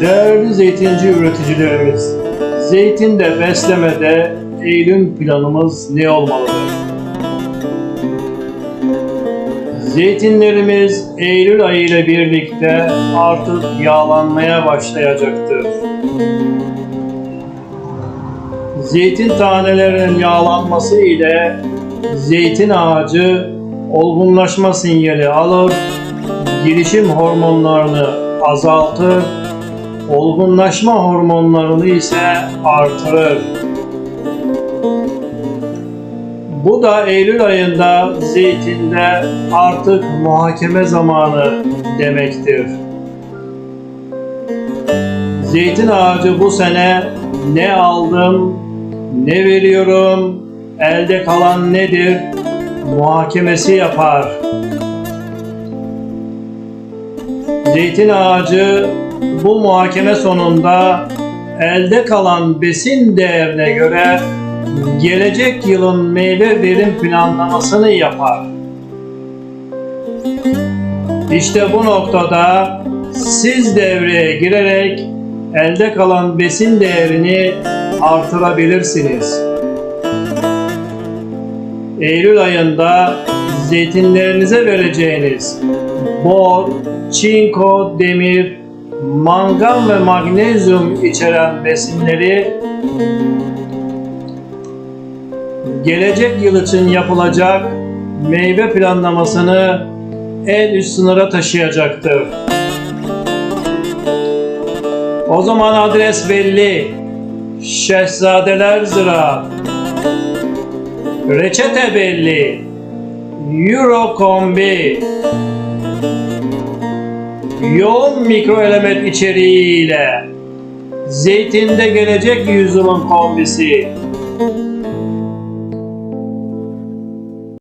Değerli zeytinci üreticilerimiz, zeytinde beslemede Eylül planımız ne olmalıdır? Zeytinlerimiz Eylül ayı ile birlikte artık yağlanmaya başlayacaktır. Zeytin tanelerinin yağlanması ile zeytin ağacı olgunlaşma sinyali alır, gelişim hormonlarını azaltır, olgunlaşma hormonlarını ise artırır. Bu da Eylül ayında zeytinde artık muhakeme zamanı demektir. Zeytin ağacı bu sene ne aldım, ne veriyorum, elde kalan nedir muhakemesi yapar. Zeytin ağacı bu muhakeme sonunda elde kalan besin değerine göre gelecek yılın meyve verim planlamasını yapar. İşte bu noktada siz devreye girerek elde kalan besin değerini artırabilirsiniz. Eylül ayında zeytinlerinize vereceğiniz bor, çinko, demir, mangan ve magnezyum içeren besinleri gelecek yıl için yapılacak meyve planlamasını en üst sınıra taşıyacaktır. O zaman adres belli. Şehzadeler Ziraat. Reçete belli. Euro kombi. Yoğun mikroelement içeriğiyle. Zeytinde gelecek yüzyılın kombisi